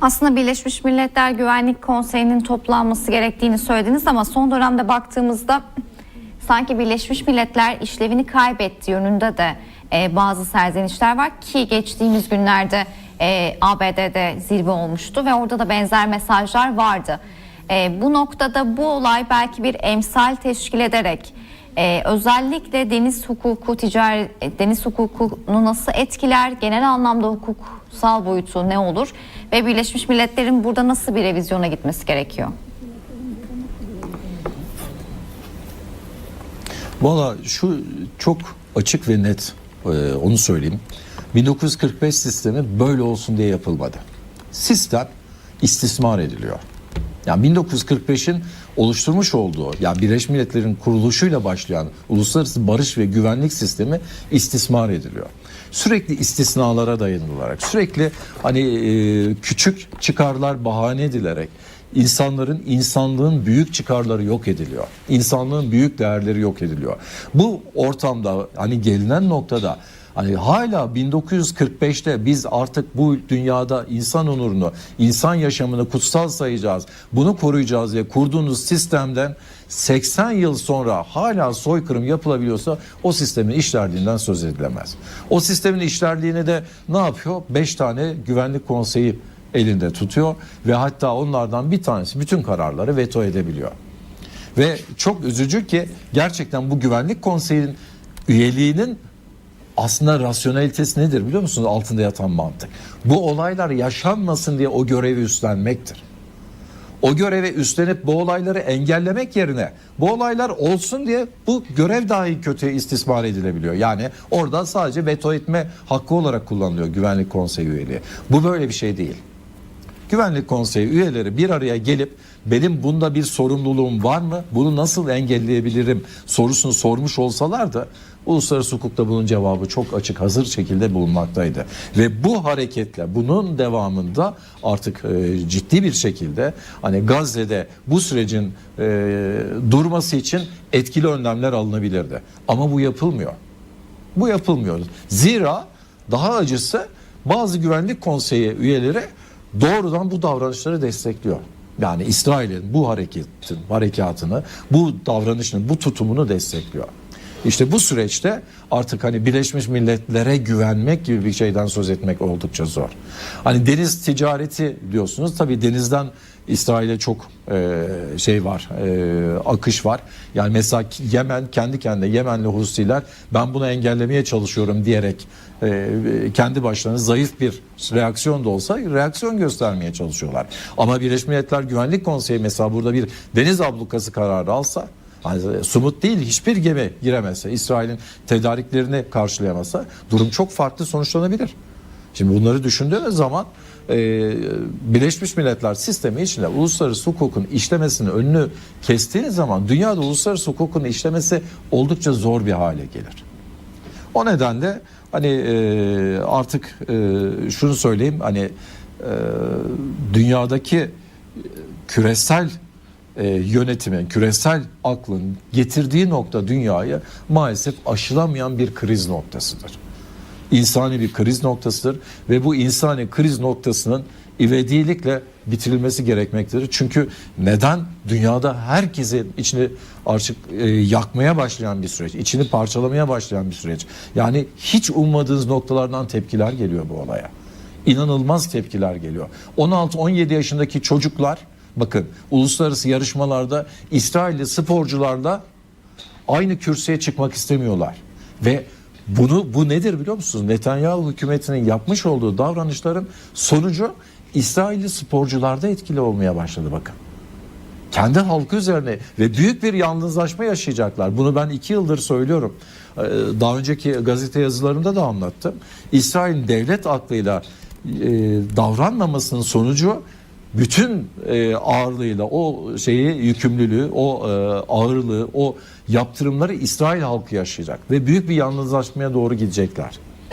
Aslında Birleşmiş Milletler Güvenlik Konseyi'nin toplanması gerektiğini söylediniz ama son dönemde baktığımızda sanki Birleşmiş Milletler işlevini kaybetti yönünde de e, bazı serzenişler var ki geçtiğimiz günlerde e, ABD'de zirve olmuştu ve orada da benzer mesajlar vardı. E, bu noktada bu olay belki bir emsal teşkil ederek e, özellikle deniz hukuku, ticari e, deniz hukukunu nasıl etkiler, genel anlamda hukuksal boyutu ne olur ve Birleşmiş Milletler'in burada nasıl bir revizyona gitmesi gerekiyor? Valla şu çok açık ve net e, onu söyleyeyim. 1945 sistemi böyle olsun diye yapılmadı. Sistem istismar ediliyor. Yani 1945'in oluşturmuş olduğu yani Birleşmiş Milletler'in kuruluşuyla başlayan uluslararası barış ve güvenlik sistemi istismar ediliyor. Sürekli istisnalara dayanılarak, sürekli hani e, küçük çıkarlar bahane edilerek insanların insanlığın büyük çıkarları yok ediliyor. İnsanlığın büyük değerleri yok ediliyor. Bu ortamda hani gelinen noktada Hani hala 1945'te biz artık bu dünyada insan onurunu, insan yaşamını kutsal sayacağız. Bunu koruyacağız diye kurduğunuz sistemden 80 yıl sonra hala soykırım yapılabiliyorsa o sistemin işlerliğinden söz edilemez. O sistemin işlerliğini de ne yapıyor? 5 tane güvenlik konseyi elinde tutuyor ve hatta onlardan bir tanesi bütün kararları veto edebiliyor. Ve çok üzücü ki gerçekten bu güvenlik konseyinin üyeliğinin aslında rasyonelitesi nedir biliyor musunuz altında yatan mantık? Bu olaylar yaşanmasın diye o görevi üstlenmektir. O görevi üstlenip bu olayları engellemek yerine bu olaylar olsun diye bu görev dahi kötü istismar edilebiliyor. Yani orada sadece veto etme hakkı olarak kullanılıyor güvenlik konseyi üyeliği. Bu böyle bir şey değil. Güvenlik Konseyi üyeleri bir araya gelip benim bunda bir sorumluluğum var mı? Bunu nasıl engelleyebilirim sorusunu sormuş olsalar da uluslararası hukukta bunun cevabı çok açık hazır şekilde bulunmaktaydı. Ve bu hareketle bunun devamında artık e, ciddi bir şekilde hani Gazze'de bu sürecin e, durması için etkili önlemler alınabilirdi. Ama bu yapılmıyor. Bu yapılmıyor. Zira daha acısı bazı güvenlik konseyi üyeleri doğrudan bu davranışları destekliyor. Yani İsrail'in bu hareketin, harekatını, bu davranışını, bu tutumunu destekliyor. İşte bu süreçte artık hani Birleşmiş Milletler'e güvenmek gibi bir şeyden söz etmek oldukça zor. Hani deniz ticareti diyorsunuz. Tabii denizden İsrail'e çok e, şey var, e, akış var. Yani mesela Yemen kendi kendine Yemenli Husiler ben bunu engellemeye çalışıyorum diyerek e, kendi başlarına zayıf bir reaksiyon da olsa reaksiyon göstermeye çalışıyorlar. Ama Birleşmiş Milletler Güvenlik Konseyi mesela burada bir deniz ablukası kararı alsa Hani sumut değil hiçbir gemi giremezse, İsrail'in tedariklerini karşılayamazsa durum çok farklı sonuçlanabilir. Şimdi bunları düşündüğünüz zaman e, Birleşmiş Milletler sistemi içinde uluslararası hukukun işlemesinin önünü kestiğiniz zaman dünyada uluslararası hukukun işlemesi oldukça zor bir hale gelir. O nedenle hani e, artık e, şunu söyleyeyim hani e, dünyadaki küresel e, yönetimin, küresel aklın getirdiği nokta dünyayı maalesef aşılamayan bir kriz noktasıdır. İnsani bir kriz noktasıdır ve bu insani kriz noktasının ivedilikle bitirilmesi gerekmektedir. Çünkü neden? Dünyada herkesin içini artık e, yakmaya başlayan bir süreç, içini parçalamaya başlayan bir süreç. Yani hiç ummadığınız noktalardan tepkiler geliyor bu olaya. İnanılmaz tepkiler geliyor. 16-17 yaşındaki çocuklar Bakın uluslararası yarışmalarda İsrailli sporcularla aynı kürsüye çıkmak istemiyorlar. Ve bunu bu nedir biliyor musunuz? Netanyahu hükümetinin yapmış olduğu davranışların sonucu İsrailli sporcularda etkili olmaya başladı bakın. Kendi halkı üzerine ve büyük bir yalnızlaşma yaşayacaklar. Bunu ben iki yıldır söylüyorum. Ee, Daha önceki gazete yazılarımda da anlattım. İsrail'in devlet aklıyla e, davranmamasının sonucu bütün e, ağırlığıyla o şeyi yükümlülüğü, o e, ağırlığı, o yaptırımları İsrail halkı yaşayacak ve büyük bir yalnızlaşmaya doğru gidecekler.